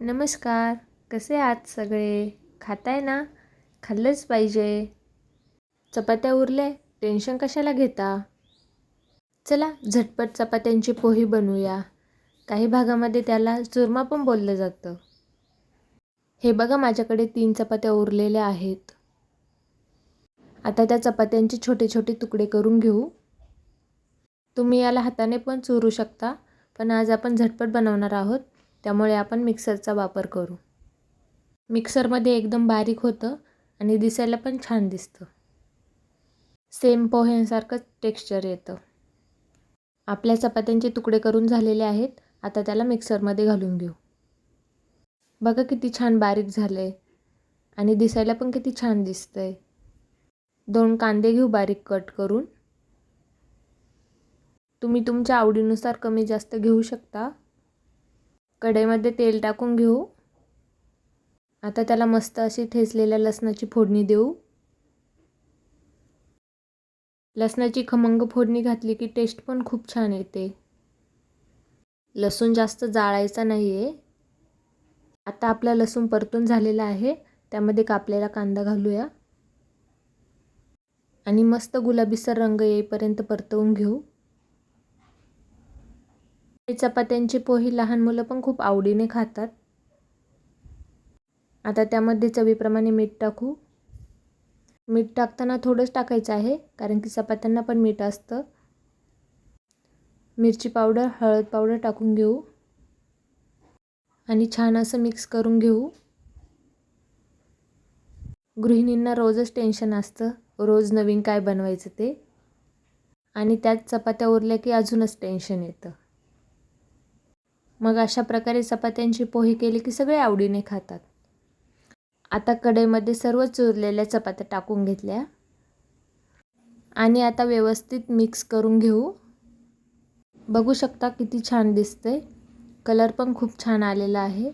नमस्कार. कसे आहात सगळे? खाताय ना? खाल्लंच पाहिजे. चपात्या उरले टेन्शन कशाला घेता? चला झटपट चपात्यांची पोही बनवूया. काही भागामध्ये त्याला चुरमा पण बोललं जातं. हे बघा माझ्याकडे तीन चपात्या उरलेल्या आहेत. आता त्या चपात्यांचे छोटे छोटे तुकडे करून घेऊ. तुम्ही याला हाताने पण चुरू शकता पण आज आपण झटपट बनवणार आहोत. त्यामुळे आपण मिक्सरचा वापर करू. मिक्सरमध्ये एकदम बारीक होतं आणि दिसायला पण छान दिसतं. सेम पोह्यांसारखंच टेक्स्चर येतं. आपल्या चपात्यांचे तुकडे करून झालेले आहेत. आता त्याला मिक्सरमध्ये घालून घेऊ. बघा किती छान बारीक झालं आहे आणि दिसायला पण किती छान दिसतं आहे दोन कांदे घेऊ बारीक कट करून. तुम्ही तुमच्या आवडीनुसार कमी जास्त घेऊ शकता. कढईमध्ये तेल टाकून घेऊ. आता त्याला मस्त अशी ठेचलेल्या लसणाची फोडणी देऊ. लसणाची खमंग फोडणी घातली की टेस्ट पण खूप छान येते. लसूण जास्त जाळायचा नाही आहे आता आपला लसूण परतून झालेला आहे. त्यामध्ये कापलेला कांदा घालूया. आणि मस्त गुलाबीसर रंग येईपर्यंत परतवून घेऊ. चपात्यांची पोहे लहान मुलं पण खूप आवडीने खातात. आता त्यामध्ये चवीप्रमाणे मीठ टाकू. मीठ टाकताना थोडंच टाकायचं आहे कारण की चपात्यांना पण मीठ असतं. मिरची पावडर हळद पावडर टाकून घेऊ. आणि छान असं मिक्स करून घेऊ. गृहिणींना रोजच टेन्शन असतं रोज नवीन काय बनवायचं ते. आणि त्यात चपात्या उरल्या की अजूनच टेन्शन येतं. मग अशा प्रकारे चपात्यांची पोही केली की सगळे आवडीने खातात. आता कढईमध्ये सर्व चुरलेल्या चपात्या टाकून घेतल्या. आणि आता व्यवस्थित मिक्स करून घेऊ. बघू शकता किती छान दिसते कलर पण खूप छान आलेला आहे.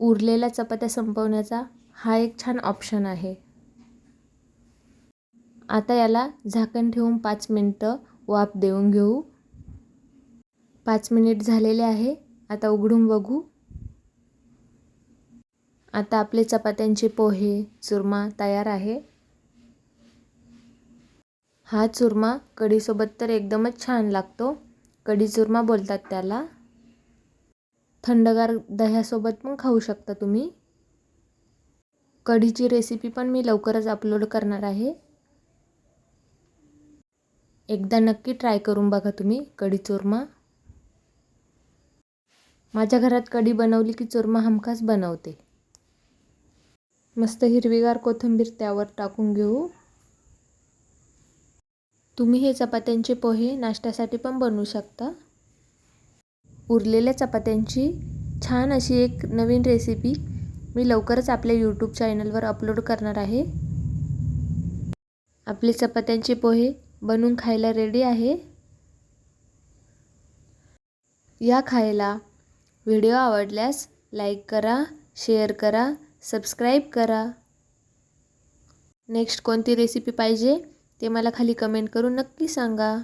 उरलेल्या चपात्या संपवण्याचा हा एक छान ऑप्शन आहे. आता याला झाकण ठेवून पाच मिनटं वाफ देऊन घेऊ. पाच मिनिट झालेले आहे. आता उघडून बघू. आता आपले चपात्यांचे पोहे चुरमा तयार आहे. हा चुरमा कढीसोबत तर एकदमच छान लागतो. कढी चुरमा बोलतात त्याला. थंडगार दह्यासोबत पण खाऊ शकता तुम्ही. कढीची रेसिपी पण मी लवकरच अपलोड करणार आहे. एकदा नक्की ट्राय करून बघा तुम्ही कढी चुरमा. माझ्या घरात कढी बनवली की चुरमा हमखास बनवते. मस्त हिरवीगार कोथिंबीर त्यावर टाकून घेऊ. तुम्ही हे चपात्यांचे पोहे नाश्त्यासाठी पण बनवू शकता. उरलेल्या चपात्यांची छान अशी एक नवीन रेसिपी मी लवकरच आपल्या यूट्यूब चॅनलवर अपलोड करणार आहे. आपले चपात्यांचे पोहे बनवून खायला रेडी आहे. या खायला व्हिडिओ आवडल्यास लाईक करा शेअर करा सबस्क्राईब करा. नेक्स्ट कोणती रेसिपी पाहिजे ते मला खाली कमेंट करून नक्की सांगा.